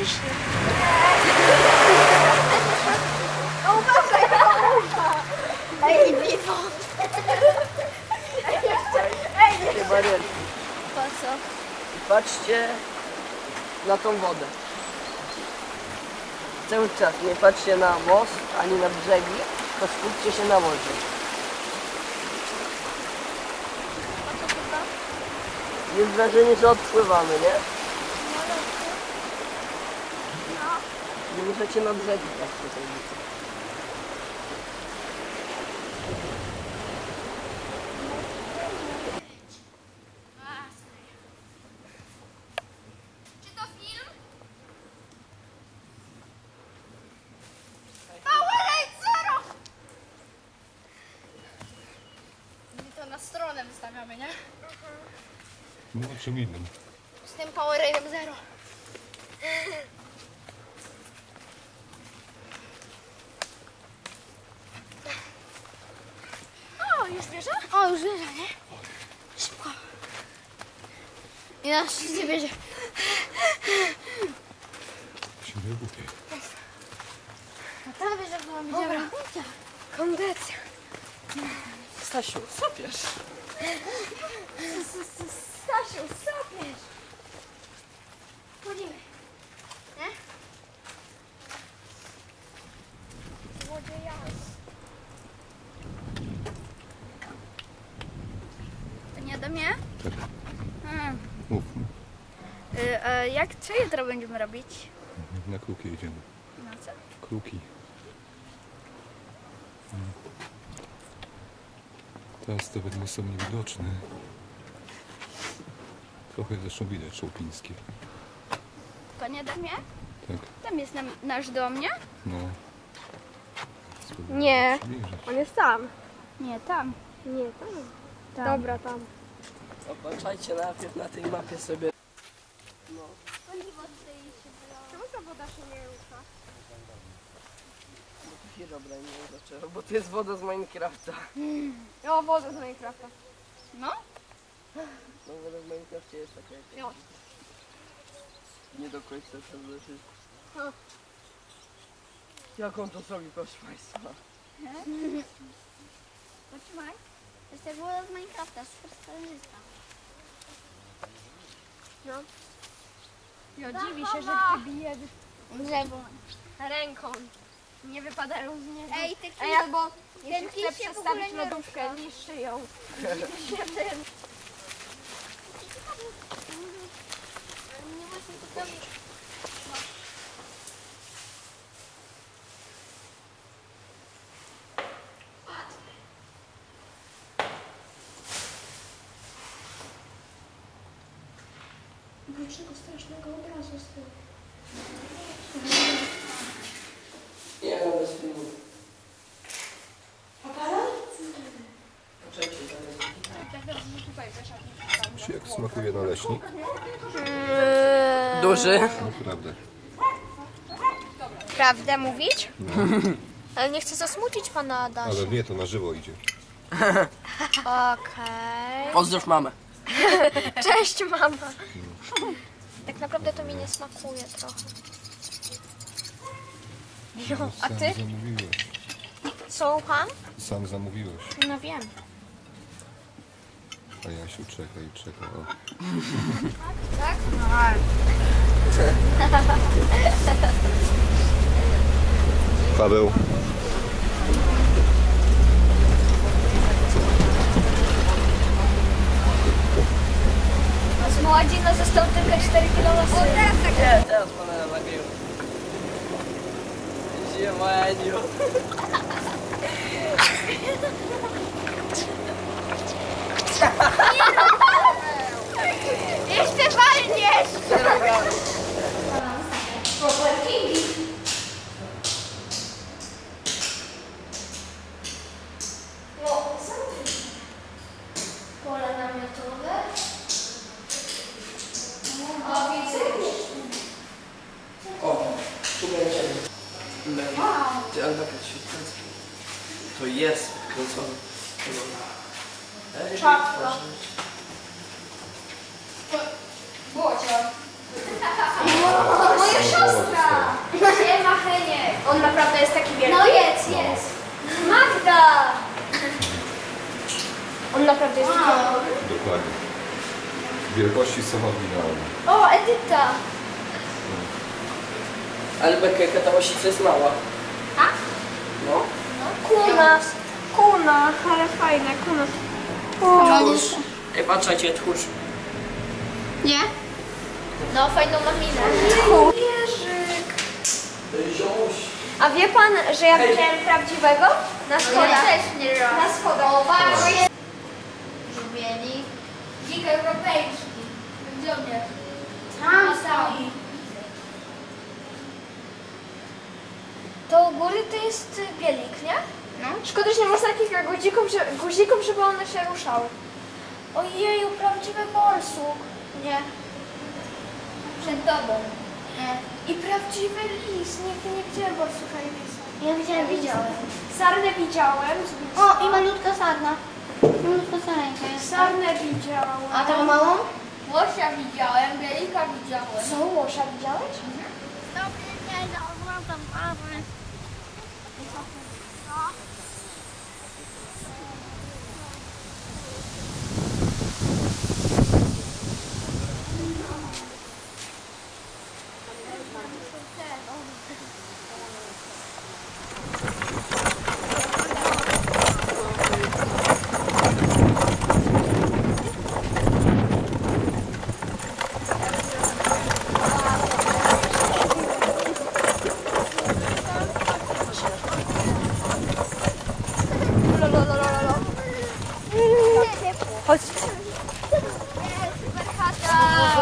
ciśnie. No uważaj, no Ej, piwo. Nie Mariel, Po co? patrzcie na tą wodę. Cały czas nie patrzcie na most ani na brzegi, to skupcie się na wodzie. Jest wrażenie, że odpływamy, nie? Nie możecie na brzegi patrzeć tutaj. Czy to film? Powerade Zero! My to na stronę wystawiamy, nie? No czym innym. Z tym Powerade'em Zero. O, już bierze? O, już bierze, nie? Szybko. I nas nie bierze. Się nie głupie. A ta bierze, bo mam Dobra. Kondycja. Stasiu, sapiesz. Stasiu, sapiesz. Chodzimy. Nie? Złodzieja. To nie do mnie? Tak. Hmm. Mów. A jak, co jutro będziemy robić? Na kruki jedziemy. No co? Kruki. Mm. Teraz te wydmy są niewidoczne. Trochę zresztą widać szołpińskie. To nie do mnie? Tak, Tam jest nam, nasz dom, nie? no. Spróbuję Nie. przybliżyć. On jest tam. Nie, tam. Nie, tam. tam. Dobra, tam. Opatrzajcie najpierw na tej mapie sobie. No. Czemu ta woda się nie rusza? Dobra, nie wiem dlaczego, bo to jest woda z Minecrafta. O, woda z Minecrafta. No? No woda w Minecrafcie jest taka jakaś. Jo. Nie do końca przezroczy. Ha. Jak on to zrobi, proszę Państwa? Potrzymaj. To jest jak woda z Minecrafta, super skalista. No. Ja dziwi się, że ty bije drzewo. Ręką. Nie wypadają z niego. Ej, ty Ej, albo ten jeśli chce przestawić nie lodówkę, niszczy ją. Dziwi się tym. Nie właśnie to tam... Większego strasznego obrazu z tyłu. Nie, no bez filmu. Aparat? Poczekajcie, zaraz. Czy jak smakuje naleśnik? Duży. Naprawdę. Prawdę mówić? Ale nie chcę zasmucić pana Adasia. Ale nie, to na żywo idzie. Okej. Pozdrów mamę. Cześć mama. Tak naprawdę to mi nie smakuje trochę. Jo, a Sam ty? zamówiłeś. Słucham? Sam zamówiłeś. No wiem. A Jasiu czeka i czeka. O. Tak? Paweł. Z Młodzina został tylko 4 km. O, teraz tak. Nie, teraz pana nagrywa. Ziemaniu. Jeszcze walniesz! Pole namiotowe. O, widzę. O, tu będzie. Ty, ale taka świetlicka. To jest kręcone. Czapka. Bocia. Moja siostra! Nie ma Heniek. On naprawdę jest taki wielki? No jest, jest. Magda! On naprawdę jest taki wielki. Dokładnie. Wielkości są oryginalne. O, Edyta! Ale Bekeka ta łasica jest mała. Tak? No. Kuna. Kuna, ale fajne, kuna. Tchórz. Ej, patrzcie, tchórz. Nie? No, fajną ma minę. Jeżyk. Ziomuś. A wie pan, że ja widziałem prawdziwego? Na schodach. nie Na schodach. O, właśnie. Żubieli. Dzik europejski. Gdzie on jest? Tam stoi. To u góry to jest y, bielik, nie? No. Szkoda, że nie można kilka guzików, że, guzików, żeby one się ruszały. Ojeju, prawdziwy borsuk. Nie. Przed tobą. Nie. I prawdziwy lis. Nigdy nie widziałem borsuka i lisa. Ja widziałem, widziałem. Sarnę widziałem. O, i malutka sarna. Malutka sarenka jest. Sarnę widziałem. A tą małą? Łosia widziałem, bielika widziałem. Co, łosia widziałeś? Dobry dzień, oglądam mamy.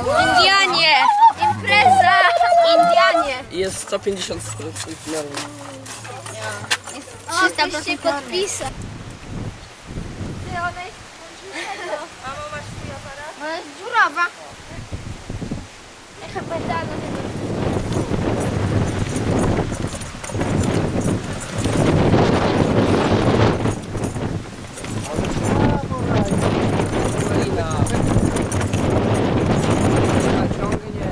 Indianie! Impreza! Indianie! I jest 150 stron finalnych. 300% podpisy. Ty, ona jest... Mamo, masz swój aparat? Ona jest dziurawa. Ja chyba dano Malina. Naciągnie.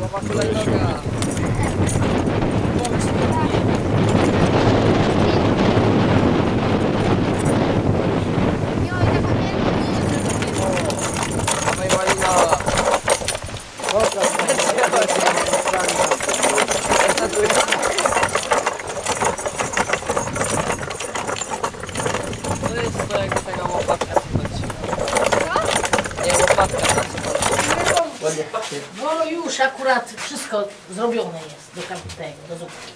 Nowa kolejnoga. Dawaj Malina. To jest to jak taka łopatka co chodzi. Nie, łopatka ta co chodzi. No już akurat wszystko zrobione jest do tego, do zupki.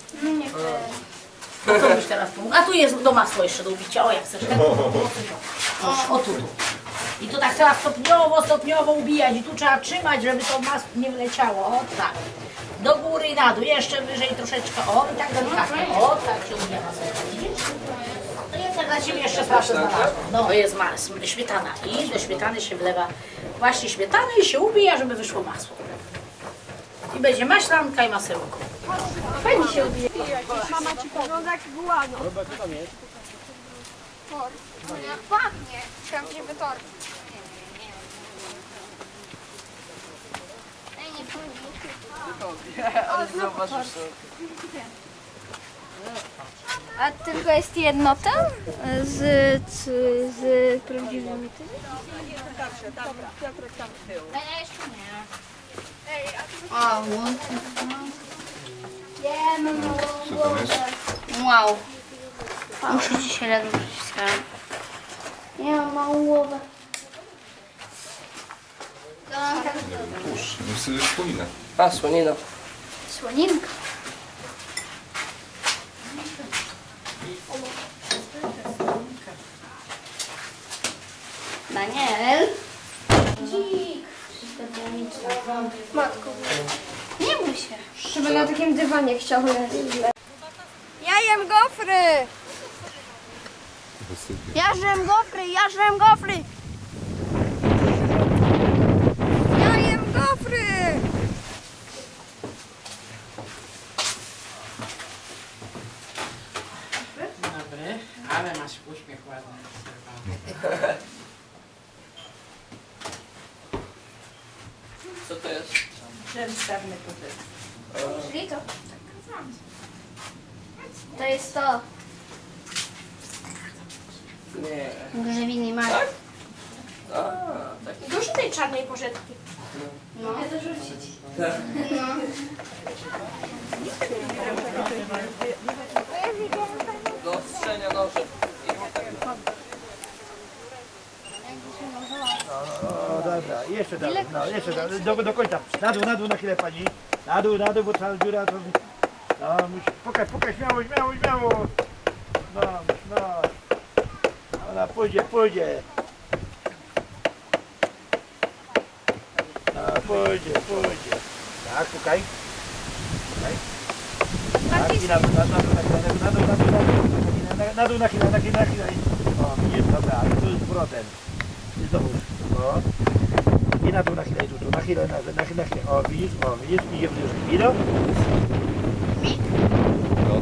No co byś teraz pomógł? A tu jest do masła jeszcze do ubicia. O, jak chcesz. tak? O, o tu, tu. I tu tak trzeba stopniowo, stopniowo ubijać. I tu trzeba trzymać, żeby to masło nie wleciało. O, tak. Do góry i na dół. Jeszcze wyżej troszeczkę. O, i tak delikatnie. O, tak się ubija masło. Widzisz? To jest jak dla Ciebie jeszcze znalazłam. No, jest mas, śmietana. I do śmietany się wlewa właśnie śmietanę i się ubija, żeby wyszło masło. I będzie maślanka i masełko. Fajnie się ubije. Pachnie. Prawdziwy tort. Ej, nie wchodzi. Ale zauważysz to. A tylko jest jedno tam? Z, z, z prawdziwymi tymi? Ja jeszcze nie. O, Jemy Co tam jest? Wow. Muszę dzisiaj ledwo przyciskałem. Nie mam małą głowę. Nie chcę wspominać. A, słonina. Słoninka. Daniel. Dzik. Matko. Nie bój się. Żeby na takim dywanie chciał leżeć. Ja jem gofry! Ja żem gofry, ja żem gofry. Ja jem gofry! Dobry, ale masz uśmiech ładny. Jest? Przedstawmy tutaj. Czyli to? To jest to. Nie. Grzewiny mają. A, tak. Dużo tej czarnej porzeczki. No. Ja to rzucić. tak. Do ostrzenia noży. O, dobra, jeszcze dalej, no, jeszcze dalej, do, do końca. Na dół, na dół na chwilę pani. Na dół, na dół, bo cała dziura to... No, musi, pokaż, pokaż, śmiało, śmiało, śmiało. No, no. Ona pójdzie, pójdzie. No, pójdzie, pójdzie. Tak, pukaj. Pukaj. Tak, i na dół, na dół, na dół, na dół, na dół, na dół, na dół, na chwilę, na chwilę, na chwilę. O, widzisz, dobra, i tu z powrotem. I znowu, o. I na dół, na chwilę, i tu, tu, na chwilę, na, na, na chwilę. O, widzisz, o, widzisz, idzie w dół. Idą? No.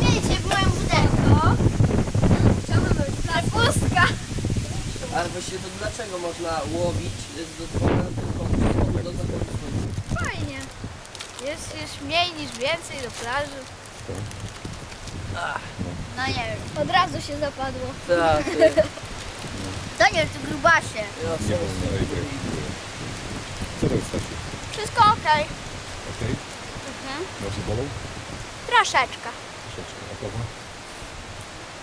Wiecie, moją butelko. Przepustka. Ale właściwie to dlaczego można łowić z dozwolenia tylko do zachodu słońca? Fajnie. Jest, jest mniej niż więcej do plaży. No nie wiem. Od razu się zapadło. Tak. Daniel, tu grubasie. Ja Nie rejtek. Co to jest Stasiu? Wszystko okej. Okej? Mhm. Nogi bolą? Troszeczkę. Troszeczkę. A prawa?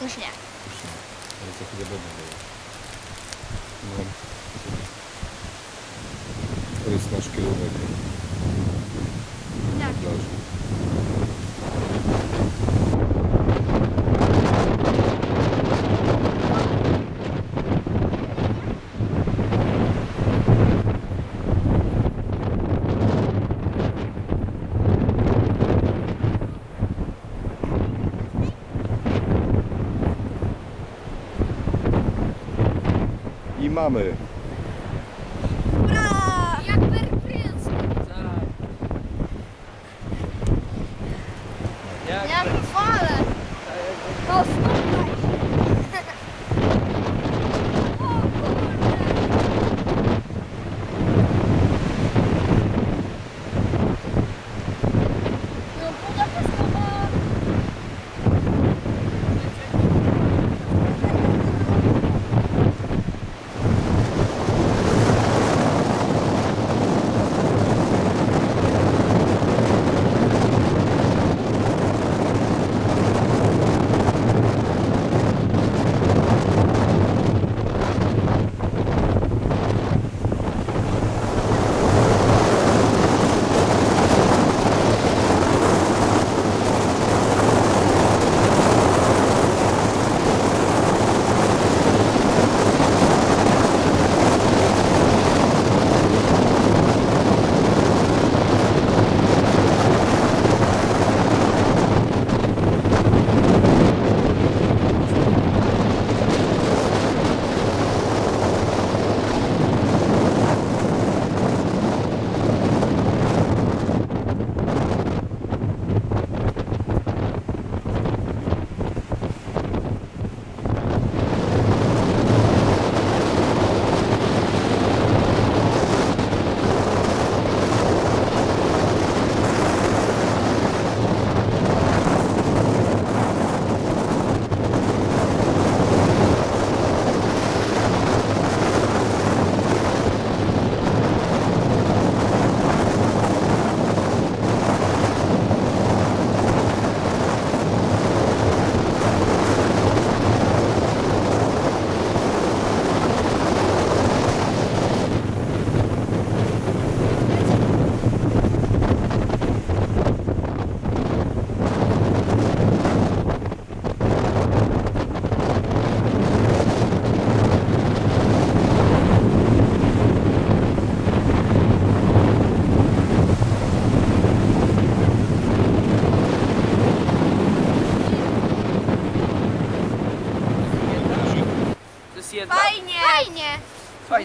Już nie. Już nie. Ale co chwilę będą boleć. No. To jest nasz kierunek. Jak? Plaży. I mamy.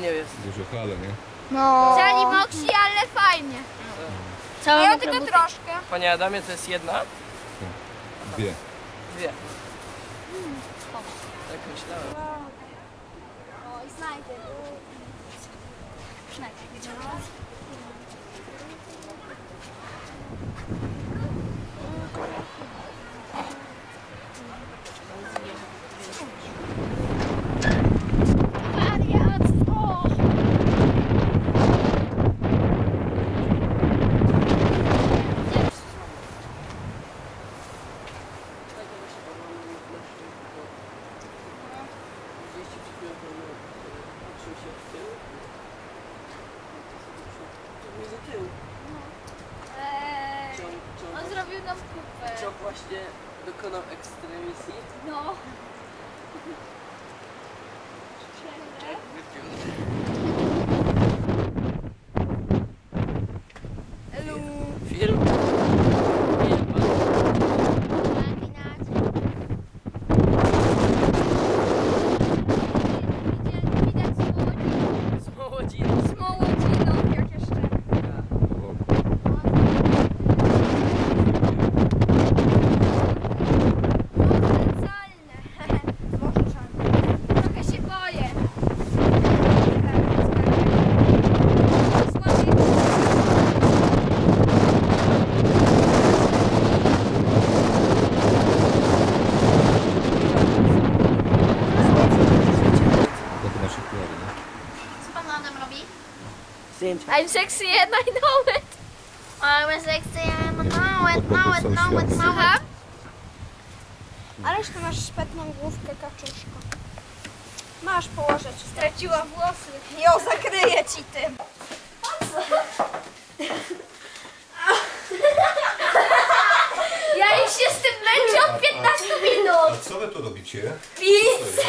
Fajnie jest. Dużo hale, nie? No. Zali moksi, ale fajnie. Całe Ja tylko troszkę. Panie Adamie, to jest jedna? Dwie. Dwie. Tak myślałem. O, i znajdę. Wariactwo! Eee, on zrobił nam kupę. Czok właśnie dokonał ekstremisji. No. Film? Smołodzina. Smołociną, jak jeszcze. Trochę się boję. No to masz okulary, nie? Co pan Adam robi? Zdjęcia. I'm sexy and I know it. I'm sexy, I'm know it, know it, know it, know it. Ależ ty masz szpetną główkę, kaczuszko. Masz położę ci. Straciła włosy. Jo, zakryję ci tym. Ja już się z tym męczę od 15 minut. A co wy tu robicie? Pizzę!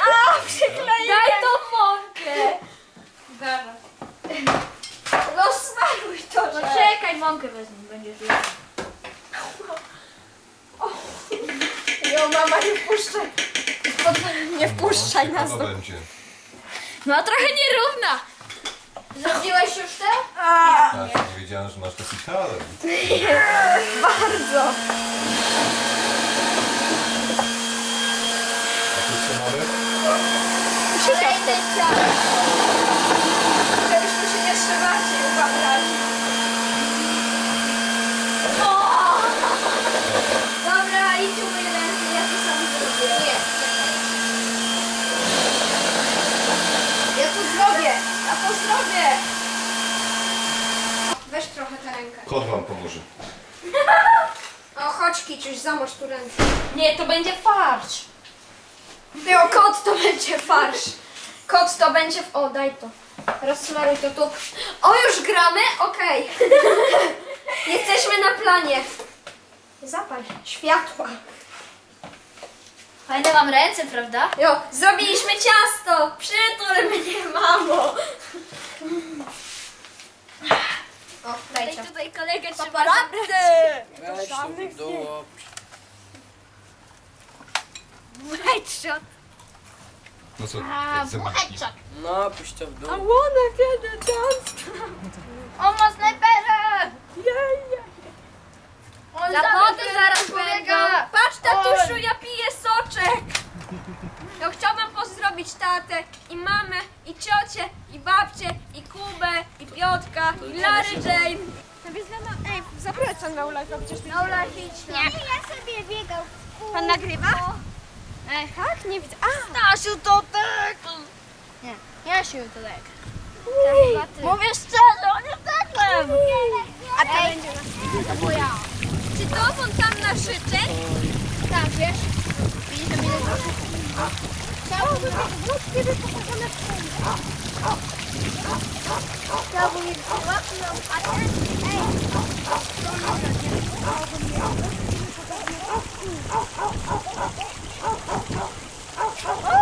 A, przykleję. Daj tą mąkę. Zaraz. Rozsmaruj to, No czekaj, mąkę wezmę, będziesz lepiej. Jo, mama, nie wpuszczaj. Nie wpuszczaj nas to do... będzie. No, trochę nierówna. Zrobiłeś już tę? Ja nie wiedziałem, że masz taki talent. Bardzo. A tu co mamy? Kolejny ciał. Żebyśmy się jeszcze bardziej ubawiali. Dobra, idź umyj ręce, ja to sam zrobię. Ja to zrobię, ja to zrobię. Weź trochę tę rękę. Kot wam pomoże. O, chodź Kiciuś, zamocz tu ręce. Nie, to będzie farsz. Ty, o, kot to będzie farsz. Kot to będzie... O, daj to. Rozsmaruj to tu. O, już gramy? Okej. Jesteśmy na planie. Zapal światła. Fajne mam ręce, prawda? Jo, zrobiliśmy ciasto. Przytul mnie, mamo. O, dajcie. tutaj kolegę trzeba Weź to w dół. Headshot. No co, A, zębiki? headshot. No, puść to w dół. wanna get a dance. On ma snajperę. On Za wodę zaraz polega. będą. Patrz, tatuszu, ja piję soczek. Ja chciałbym pozdrowić tatę i mamę, i ciocię, i babcię, i Kubę, i Piotka, i Lary Jane. Ej, zapraszam na Ula, przecież ty... Na Ula, idź Nie. Ja sobie biegał. Pan nagrywa? Ej, Tak, nie widzę. A, Stasiu, to tak. Nie, Jasiu, to tak. Mówię szczerze, on jest takiem. a to będzie na... To moja. Czy to on tam na życzeń? Tak, wiesz? Widzisz, że mnie groszy? Chciałabym wróć, kiedy pokażemy wszędzie. Chciałabym mieć łapną, a ten, ej, to nie. Chciałabym mieć łapną, Oh.